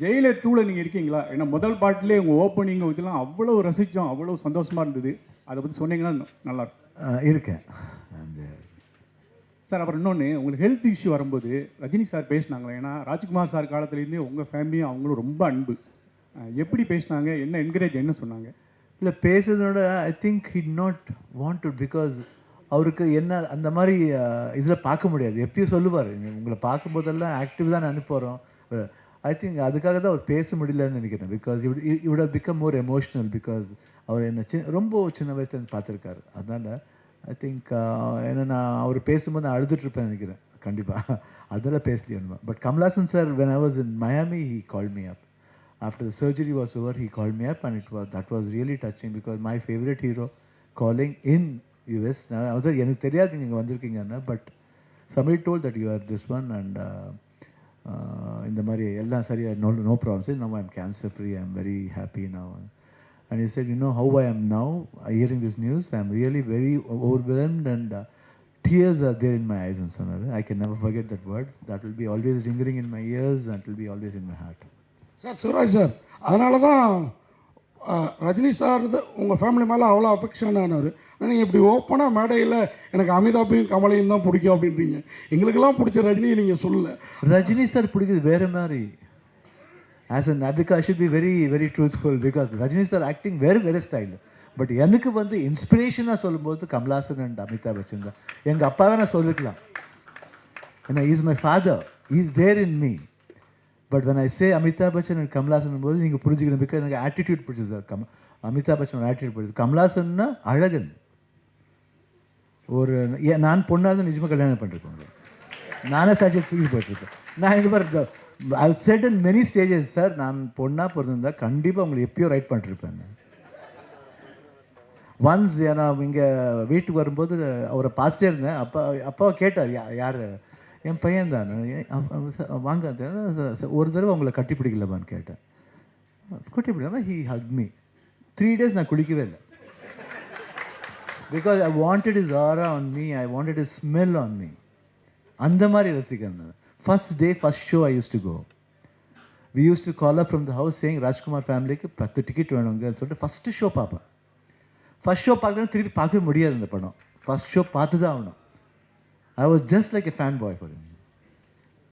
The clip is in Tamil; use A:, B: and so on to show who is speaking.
A: ஜெயிலர் டூவில் நீங்கள் இருக்கீங்களா? ஏன்னா முதல் பாட்டிலே உங்கள் ஓப்பனிங் இதெல்லாம் அவ்வளோ ரசித்தோம் அவ்வளோ சந்தோஷமாக இருந்தது. அதை பற்றி சொன்னீங்கன்னா நல்லா
B: இருக்கேன். அந்த
A: சார் அப்புறம் இன்னொன்று உங்களுக்கு ஹெல்த் இஷ்யூ வரும்போது ரஜினி சார் பேசினாங்களே ஏன்னா ராஜ்குமார் சார் காலத்துலேருந்தே உங்கள் ஃபேமிலியும் அவங்களும் ரொம்ப அன்பு. எப்படி பேசினாங்க? என்ன என்கரேஜ் என்ன சொன்னாங்க?
B: இல்லை பேசுறதோட I think he not want because அவருக்கு என்ன அந்த மாதிரி இதில் பார்க்க முடியாது. எப்பயும் சொல்லுவார் உங்களை பார்க்கும்போதெல்லாம் ஆக்டிவ் தான் அனுப்புகிறோம் ஐ திங்க் அதுக்காக தான் அவர் பேச முடியலன்னு நினைக்கிறேன். Because if have become more emotional because அவர் என்ன சி ரொம்ப சின்ன வயசுல பார்த்துருக்காரு. அதனால் ஐ திங்க் uh, ஏன்னா நான் அவர் பேசும்போது நான் அழுதுட்டுருப்பேன் நினைக்கிறேன். கண்டிப்பாக அதெல்லாம் பேசலையே but Kamal Haasan sir when I was in Miami he call me up after the surgery was over he call me up and it was that was really touching because my favourite hero calling in US நான் அதாவது எனக்கு தெரியாது நீங்கள் வந்திருக்கீங்கன்னா but somebody told that you are this one and இந்த மாதிரி எல்லாம் சரி நோ நோ ப்ராப்ளம் சரி நம்ம I'm cancer free I am very happy now and I said you how I am now hearing this news I am really very overwhelmed and tears are there in my eyes and sonar. I can never forget that word. That will be always lingering in my ears and it will be always in
C: sir Suraj sir அதனால தான் ரஜினி சார் உங்கள் ஃபேமிலி மேலே அவ்வளோ அஃபெக்ஷன் ஆனார் நீங்கள் இப்படி ஓப்பனாக மேடையில் எனக்கு அமிதாப்பையும் கமலையும் தான் பிடிக்கும் அப்படின்றீங்க. எங்களுக்கெல்லாம் பிடிச்ச ரஜினியை நீங்கள் சொல்லல.
B: ரஜினி சார் பிடிக்கிறது வேறு மாதிரி. As an அபிகா I should be very very truthful because Rajini sir acting வேறு வேறு ஸ்டைல் பட் எனக்கு வந்து இன்ஸ்பிரேஷனாக சொல்லும்போது கமலாசன் அண்ட் அமிதாப் பச்சன் தான். எங்கள் அப்பாவை நான் சொல்லிக்கலாம் ஏன்னா is my father is there in me but when I say Amitabh Bachchan and Kamal Haasan போது நீங்கள் புரிஞ்சுக்கணும் பிகாஸ் எனக்கு ஆட்டிடியூட் பிடிச்சது sir come Amitabh Bachchan attitude பிடிச்சது. கமலாசன்னா அழகன். ஒரு ஏன் நான் பொண்ணாக இருந்தால் நிஜமாக கல்யாணம் பண்ணிருக்கோங்க நானே சாட்சியை தூக்கி போட்டிருக்கேன் நான் இது மாதிரி I said in many stages sir நான் பொண்ணாக பிறந்திருந்தா கண்டிப்பாக உங்களை எப்பயோ ரைட் பண்ணிருப்பேன் ஒன்ஸ் ஏன்னா இங்கே வீட்டுக்கு வரும்போது அவரை பார்த்துட்டே இருந்தேன். அப்பா அப்பாவை கேட்டார் யா யார்? என் பையன் தான்? வாங்க ஒரு தடவை உங்களை கட்டி பிடிக்கலமான்னு கேட்டேன். கட்டி பிடிக்காம he hug me three days நான் குளிக்கவே இல்லை. Because I wanted his aura on me I wanted his smell on me அந்த மாதிரி ரசிக்கிறேன் first day first show I use to go we use to call up from the house சேங் Rajkumar ஃபேமிலிக்கு பத்து டிக்கெட் வேணுங்கன்னு சொல்லிட்டு ஃபஸ்ட்டு ஷோ பார்ப்பேன். ஃபர்ஸ்ட் ஷோ பார்க்கணும் திருப்பி பார்க்கவே முடியாது இந்த படம். ஃபர்ஸ்ட் ஷோ பார்த்து தான் ஆகணும். I was just like a fan boy for